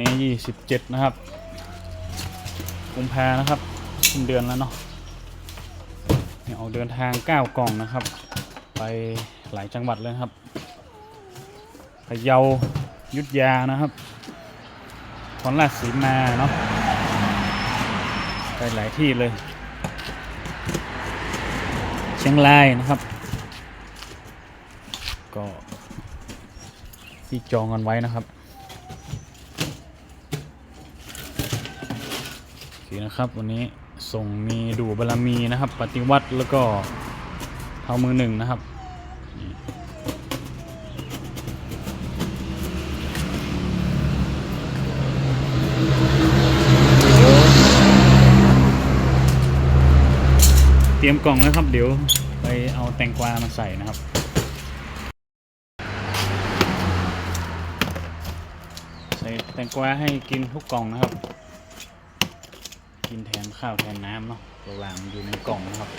นี้ยี่สิบเจ็ดนะครับกุมภานะครับสิ้นเดือนแล้วเนาะเนี่ยออกเดินทางเก้ากล่องนะครับ ไปหลายจังหวัดเลยครับพะเยายุทธยานะครับคอนราชสีมาเนาะไปหลายที่เลย เชียงรายนะครับ ก็ที่จองกันไว้นะครับโอเค นะครับ วันนี้ส่งมีดูบารมีนะครับ ปฏิวัติแล้วก็เท้ามือหนึ่งนะครับเตรียมกล่องแล้วครับ เดี๋ยวไปเอาแตงกวามาใส่นะครับ ใส่แตงกวาให้กินทุกกล่องนะครับ กินแทนข้าวแทนน้ำเนาะตัววางมันอยู่ในกล่องนะครับ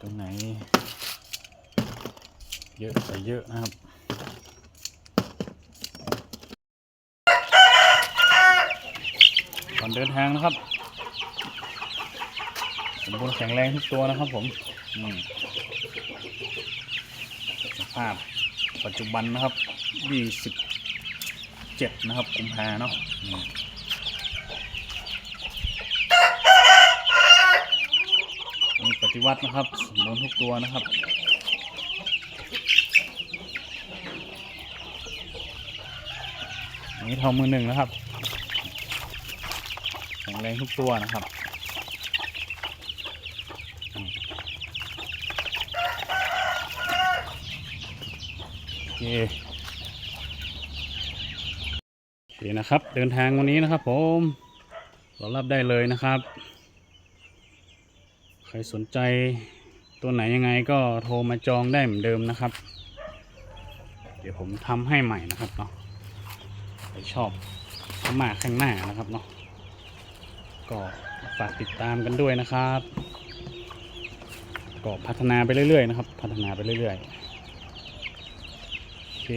ตรงไหน เยอะใส่เยอะนะครับ ก่อนเดินทางนะครับสมบูรณ์แข็งแรงทุกตัวนะครับผมสภาพปัจจุบันนะครับ27นะครับกุมภาเนาะมีปฏิวัตินะครับ สมบูรณ์ทุกตัวนะครับอันนี้ทองมือหนึ่งนะครับ แข็งแรงทุกตัวนะครับโอเคโอเคนะครับ เดินทางวันนี้นะครับผมเรารับได้เลยนะครับ ใครสนใจตัวไหนยังไงก็โทรมาจองได้เหมือนเดิมนะครับ เดี๋ยวผมทำให้ใหม่นะครับเนาะใครชอบเข้ามาข้างหน้านะครับเนาะ ก็ฝากติดตามกันด้วยนะครับ ก็พัฒนาไปเรื่อยๆนะครับ พัฒนาไปเรื่อยๆโอเค